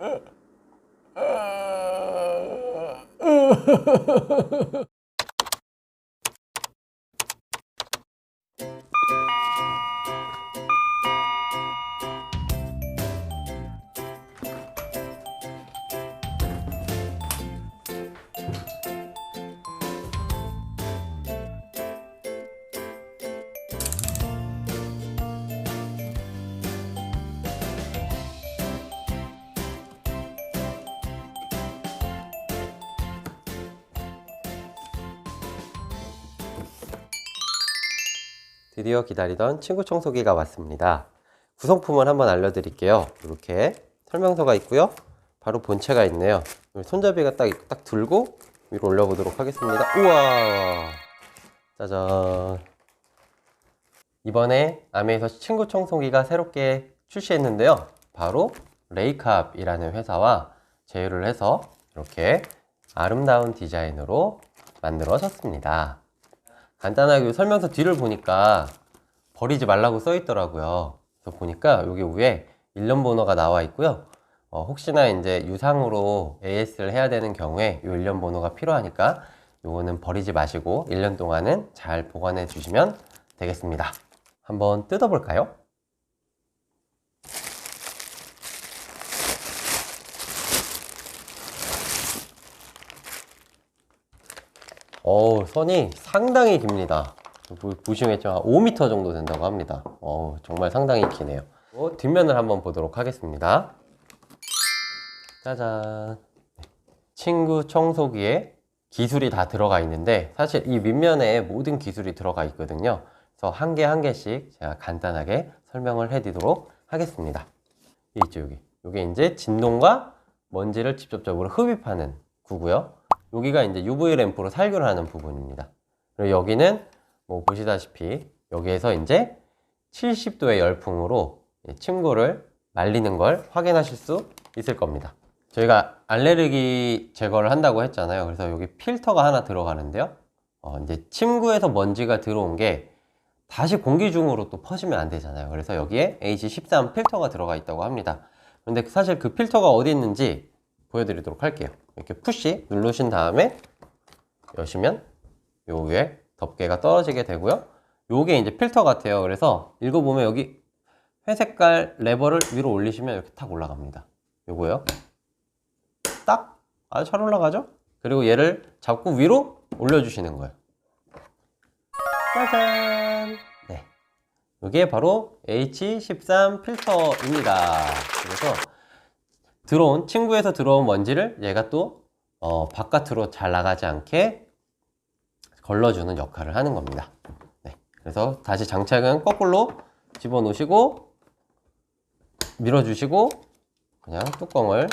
uh, uh, uh. 드디어 기다리던 친구 청소기가 왔습니다. 구성품을 한번 알려드릴게요. 이렇게 설명서가 있고요. 바로 본체가 있네요. 손잡이가 딱, 딱 들고 위로 올려보도록 하겠습니다. 우와! 짜잔. 이번에 아메에서 친구 청소기가 새롭게 출시했는데요. 바로 레이캅이라는 회사와 제휴를 해서 이렇게 아름다운 디자인으로 만들어졌습니다. 간단하게 설명서 뒤를 보니까 버리지 말라고 써 있더라고요. 그래서 보니까 여기 위에 일련 번호가 나와 있고요. 어, 혹시나 이제 유상으로 AS를 해야 되는 경우에 이 일련 번호가 필요하니까 요거는 버리지 마시고 1년 동안은 잘 보관해 주시면 되겠습니다. 한번 뜯어볼까요? 어 선이 상당히 깁니다. 보- 보시겠지만 5m 정도 된다고 합니다. 어 정말 상당히 기네요. 어, 뒷면을 한번 보도록 하겠습니다. 짜잔. 친구 청소기에 기술이 다 들어가 있는데 사실 이 윗면에 모든 기술이 들어가 있거든요. 그래서 한개한 개씩 제가 간단하게 설명을 해드리도록 하겠습니다. 이 있죠 여기. 이게 이제 진동과 먼지를 직접적으로 흡입하는 구고요. 여기가 이제 UV 램프로 살균을 하는 부분입니다. 그리고 여기는 뭐 보시다시피 여기에서 이제 70도의 열풍으로 이 침구를 말리는 걸 확인하실 수 있을 겁니다. 저희가 알레르기 제거를 한다고 했잖아요. 그래서 여기 필터가 하나 들어가는데요. 어, 이제 침구에서 먼지가 들어온 게 다시 공기 중으로 또 퍼지면 안 되잖아요. 그래서 여기에 H13 필터가 들어가 있다고 합니다. 근데 사실 그 필터가 어디 있는지 보여드리도록 할게요. 이렇게 푸시 누르신 다음에 여시면 요 위에 덮개가 떨어지게 되고요. 요게 이제 필터 같아요. 그래서 읽어보면 여기 회색깔 레버를 위로 올리시면 이렇게 탁 올라갑니다. 요거요. 딱 아주 잘 올라가죠? 그리고 얘를 잡고 위로 올려주시는 거예요. 짜잔! 네. 이게 바로 H13 필터입니다. 그래서 들어온, 친구에서 들어온 먼지를 얘가 또, 어, 바깥으로 잘 나가지 않게 걸러주는 역할을 하는 겁니다. 네. 그래서 다시 장착은 거꾸로 집어 넣으시고, 밀어주시고, 그냥 뚜껑을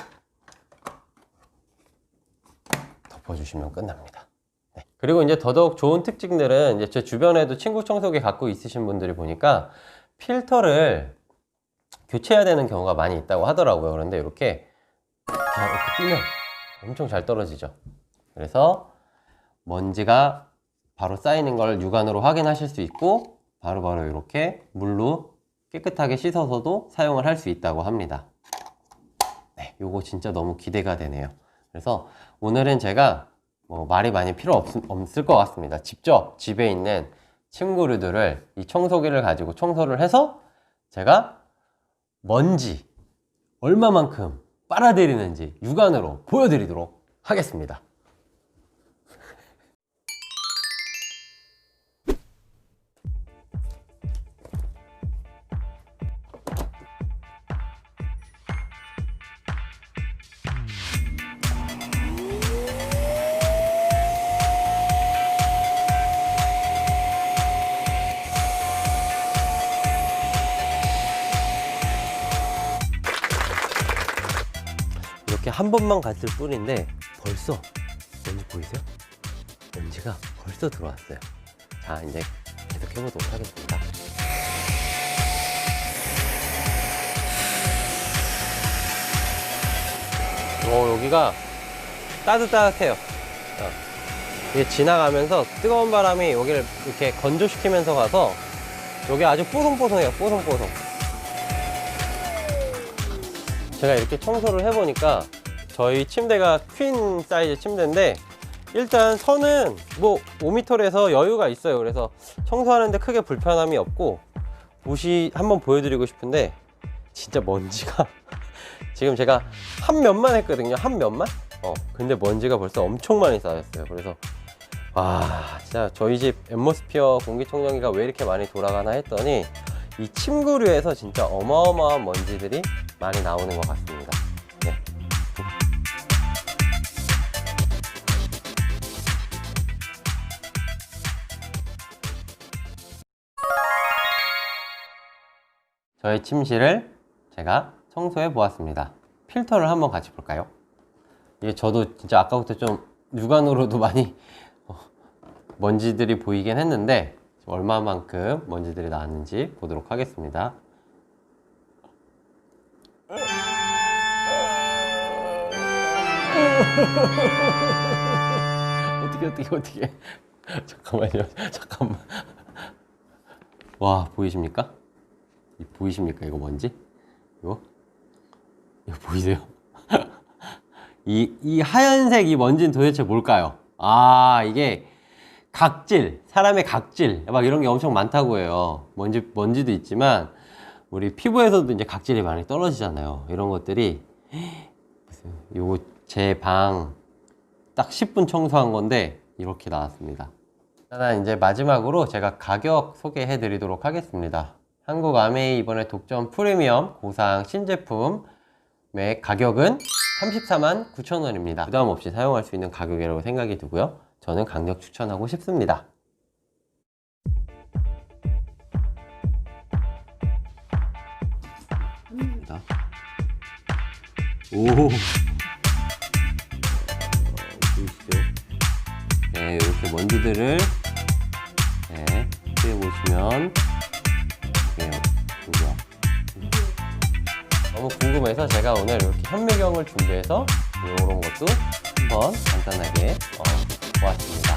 덮어주시면 끝납니다. 네. 그리고 이제 더더욱 좋은 특징들은 이제 제 주변에도 친구 청소기 갖고 있으신 분들이 보니까 필터를 교체해야 되는 경우가 많이 있다고 하더라고요. 그런데 이렇게 그냥 이렇게 뛰면 엄청 잘 떨어지죠. 그래서 먼지가 바로 쌓이는 걸 육안으로 확인하실 수 있고 바로 바로 이렇게 물로 깨끗하게 씻어서도 사용을 할 수 있다고 합니다. 네, 요거 진짜 너무 기대가 되네요. 그래서 오늘은 제가 뭐 말이 많이 필요 없, 없을 것 같습니다. 직접 집에 있는 친구들을 이 청소기를 가지고 청소를 해서 제가 먼지 얼마만큼 빨아들이는지 육안으로 보여드리도록 하겠습니다. 한 번만 갔을 뿐인데 벌써 먼지 보이세요? 먼지가 벌써 들어왔어요. 자, 이제 계속 해보도록 하겠습니다. 어, 여기가 따뜻따뜻해요. 어. 이게 지나가면서 뜨거운 바람이 여기를 이렇게 건조시키면서 가서 여기 아주 뽀송뽀송해요. 뽀송뽀송. 제가 이렇게 청소를 해보니까 저희 침대가 퀸 사이즈 침대인데 일단 선은 뭐 5m에서 여유가 있어요. 그래서 청소하는데 크게 불편함이 없고 옷이 한번 보여드리고 싶은데 진짜 먼지가 지금 제가 한 면만 했거든요. 한 면만? 어, 근데 먼지가 벌써 엄청 많이 쌓였어요. 그래서 와, 진짜 저희 집 엠모스피어 공기청정기가 왜 이렇게 많이 돌아가나 했더니 이 침구류에서 진짜 어마어마한 먼지들이 많이 나오는 것 같습니다. 저의 침실을 제가 청소해 보았습니다. 필터를 한번 같이 볼까요? 이게 저도 진짜 아까부터 좀 육안으로도 많이 어, 먼지들이 보이긴 했는데 얼마만큼 먼지들이 나왔는지 보도록 하겠습니다. 어떻게 어떻게 어떻게 잠깐만요 잠깐만 와 보이십니까? 이 보이십니까 이거 뭔지? 이거 이거 보이세요? 이, 이 하얀색 이 먼지는 도대체 뭘까요? 아 이게 각질 사람의 각질 막 이런 게 엄청 많다고 해요 먼지 먼지도 있지만 우리 피부에서도 이제 각질이 많이 떨어지잖아요 이런 것들이. 요거 제 방 딱 10분 청소한 건데 이렇게 나왔습니다. 일단 이제 마지막으로 제가 가격 소개해 드리도록 하겠습니다. 한국 아메이 이번에 독점 프리미엄 고상 신제품의 가격은 34만 9천 원입니다. 부담 없이 사용할 수 있는 가격이라고 생각이 들고요. 저는 강력 추천하고 싶습니다. 자. 오. 어, 보이시죠? 네, 이렇게 먼지들을 네, 피해 보시면 네, 뭐야? 너무 궁금해서 제가 오늘 이렇게 현미경을 준비해서 이런 것도 한번 간단하게 어, 보았습니다.